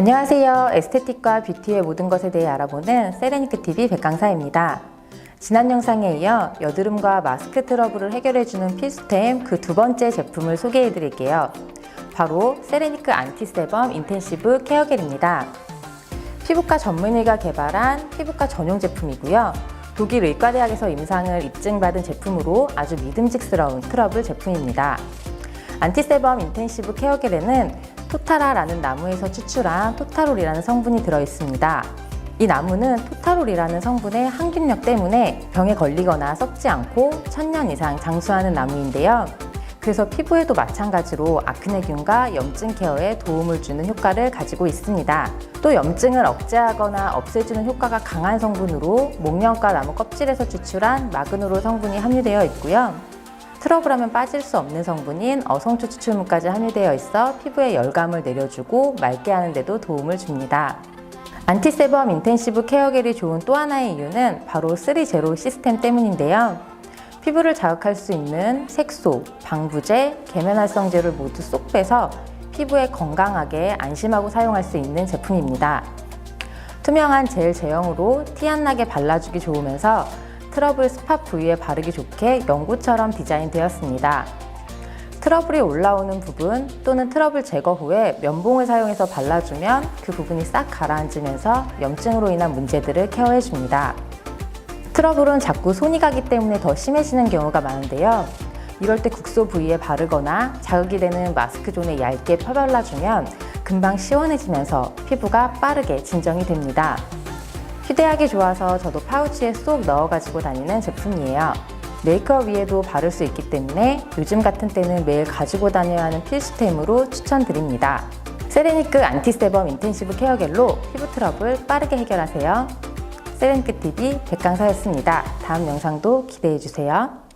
안녕하세요. 에스테틱과 뷰티의 모든 것에 대해 알아보는 세레니크 TV 백강사입니다. 지난 영상에 이어 여드름과 마스크 트러블을 해결해주는 필수템 그 두 번째 제품을 소개해 드릴게요. 바로 세레니크 안티세범 인텐시브 케어겔입니다. 피부과 전문의가 개발한 피부과 전용 제품이고요. 독일 의과대학에서 임상을 입증받은 제품으로 아주 믿음직스러운 트러블 제품입니다. 안티세범 인텐시브 케어겔에는 토타라라는 나무에서 추출한 토타롤이라는 성분이 들어있습니다. 이 나무는 토타롤이라는 성분의 항균력 때문에 병에 걸리거나 썩지 않고 천년 이상 장수하는 나무인데요. 그래서 피부에도 마찬가지로 아크네균과 염증 케어에 도움을 주는 효과를 가지고 있습니다. 또 염증을 억제하거나 없애주는 효과가 강한 성분으로 목련과 나무 껍질에서 추출한 마그노롤 성분이 함유되어 있고요. 트러블하면 빠질 수 없는 성분인 어성초 추출물까지 함유되어 있어 피부에 열감을 내려주고 맑게 하는 데도 도움을 줍니다. 안티세범 인텐시브 케어겔이 좋은 또 하나의 이유는 바로 3제로 시스템 때문인데요. 피부를 자극할 수 있는 색소, 방부제, 계면활성제를 모두 쏙 빼서 피부에 건강하게 안심하고 사용할 수 있는 제품입니다. 투명한 젤 제형으로 티 안 나게 발라주기 좋으면서 트러블 스팟 부위에 바르기 좋게 연고처럼 디자인되었습니다. 트러블이 올라오는 부분 또는 트러블 제거 후에 면봉을 사용해서 발라주면 그 부분이 싹 가라앉으면서 염증으로 인한 문제들을 케어해줍니다. 트러블은 자꾸 손이 가기 때문에 더 심해지는 경우가 많은데요. 이럴 때 국소 부위에 바르거나 자극이 되는 마스크 존에 얇게 펴발라주면 금방 시원해지면서 피부가 빠르게 진정이 됩니다. 휴대하기 좋아서 저도 파우치에 쏙 넣어 가지고 다니는 제품이에요. 메이크업 위에도 바를 수 있기 때문에 요즘 같은 때는 매일 가지고 다녀야 하는 필수템으로 추천드립니다. 세레니크 안티세범 인텐시브 케어겔로 피부 트러블 빠르게 해결하세요. 세레니크 TV 백강사였습니다. 다음 영상도 기대해 주세요.